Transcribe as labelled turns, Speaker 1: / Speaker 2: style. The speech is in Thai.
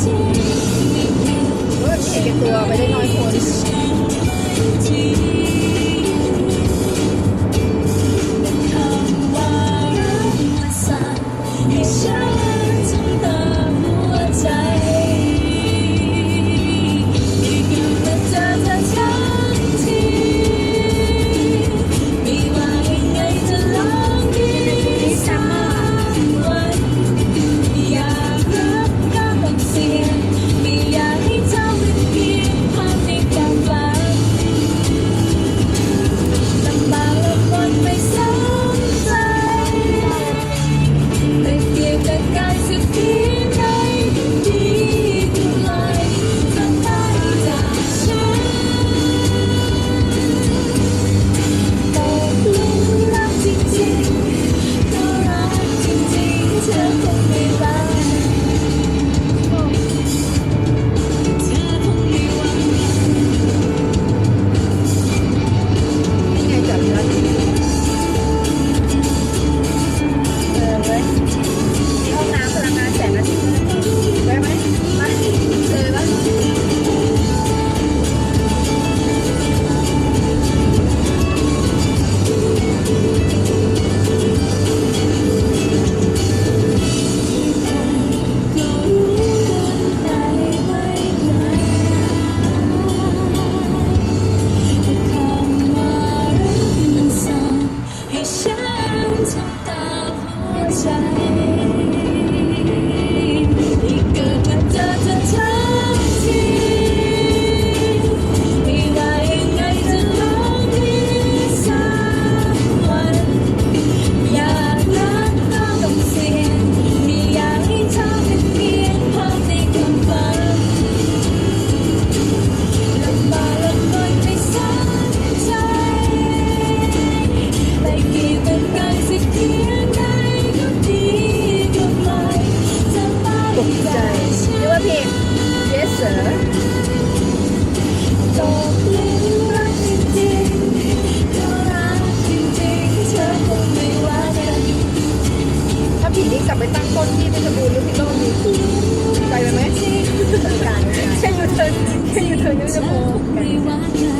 Speaker 1: เ
Speaker 2: ก็บตัวไปได้น้อยค
Speaker 1: น Thank you. sunshine.
Speaker 2: ลับไปตั้งต้นที่เพชรบูรณ์หรือพิโรจน์ดี
Speaker 1: ไกลไป
Speaker 2: ไหมการแค่ยูเทิร์นแค่ยูเทิร์นนี่ก็พอไม่
Speaker 1: ว่ากัน